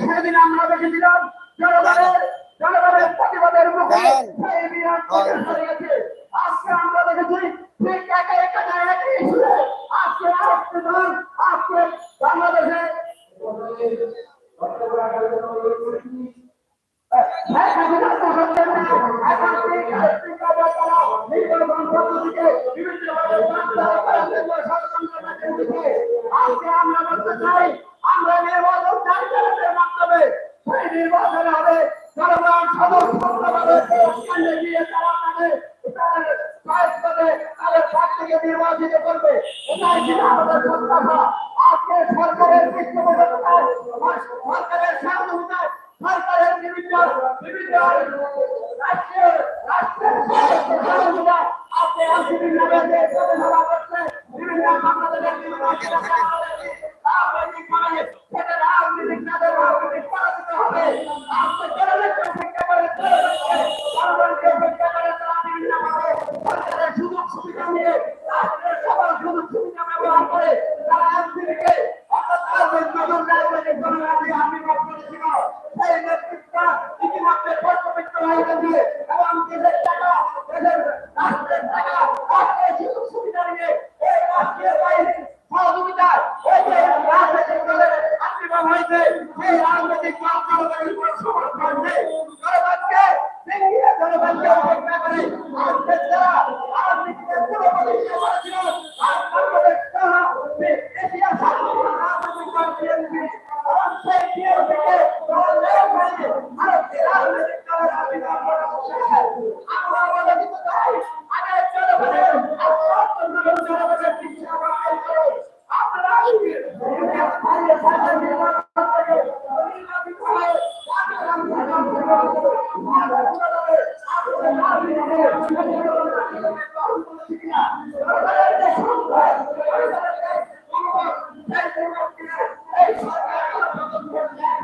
সেদিন আমরা দেখেছিলাম জনগণের জনগণের প্রতিবাদের মুখে সেই গেছে আজকে আমরা দেখেছি ঠিক একা একা জায়গায় ছিল আজকে আরেকটি দল আজকে বাংলাদেশে শেখ নির্বাচিত করবে এটাই ছিল আমাদের প্রত্যাশা আজকে সরকারের পৃষ্ঠপোষকতায় সরকারের সহযোগিতায় সরকারের বিভিন্ন বিভিন্ন রাষ্ট্রীয় রাষ্ট্রের সহযোগিতায় আজকে এনসিপি নামে যে পদসভা করছে বিভিন্ন বাংলাদেশের বিভিন্ন নিয়ে রাষ্ট্রের সকল সুযোগ সুবিধা ব্যবহার করে তারা এনসিপিকে অর্থাৎ নতুন রাজনৈতিক জনগণকে আবির্ভাব করেছিল এই রাষ্ট্রীয় বাহিনীর সহযোগিতায় এই যে জনগণকে দেখিয়ে জনগণকে অপেক্ষা করে আজকে যারা রাজনীতিতে পুরো প্রতিষ্ঠা করেছিল আর বাংলাদেশ সহ এশিয়া সার্বভৌম রাজনৈতিক দল বিএনপি এবং সেই বিএনপিকে দল দেওয়া হয়েছে ভারতীয় রাজনৈতিক দলের আবির্ভাব করা হচ্ছে আমরা বলে দিতে চাই আগে জনগণের আত্মসমর্পণ জনগণের শিক্ষা বাতিল করুন আপনারা স্থানীয় সরকার নির্বাচন থেকে নির্বাচিত হয়ে